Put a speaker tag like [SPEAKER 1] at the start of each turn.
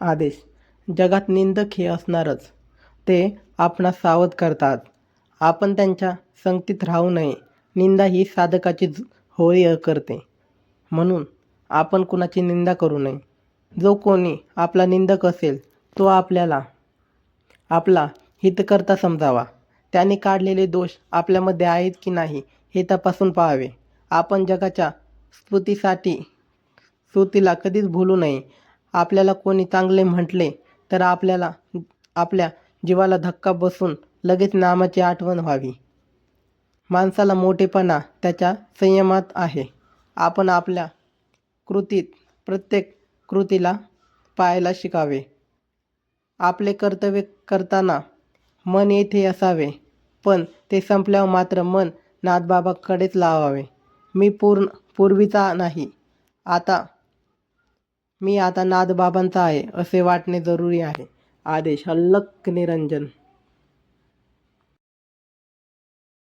[SPEAKER 1] आदेश. जगात निंदक हे असणारच. ते आपणास सावध करतात. आपण त्यांच्या संगतीत राहू नये. निंदा ही साधकाची होळी करते. म्हणून आपण कुणाची निंदा करू नये. जो कोणी आपला निंदक असेल तो आपल्याला आपला हितकर्ता समजावा. त्याने काढलेले दोष आपल्यामध्ये आहेत की नाही हे तपासून पाहावे. आपण जगाच्या स्तुतीसाठी स्तुतीला कधीच भूलू नये. आपल्याला कोणी चांगले म्हटले तर आपल्याला आपल्या जीवाला धक्का बसून लगेच नामाची आठवण व्हावी. माणसाला मोठेपणा त्याच्या संयमात आहे. आपण आपल्या कृतीत प्रत्येक कृतीला पाहायला शिकावे. आपले कर्तव्य करताना मन येथे असावे पण ते संपल्यावर मात्र मन नाथबाबाकडेच लावावे. मी पूर्ण पूर्वीचा नाही. आता मी आता नादबाबांचा आहे असे वाटणे जरुरी आहे. आदेश हल्लक निरंजन.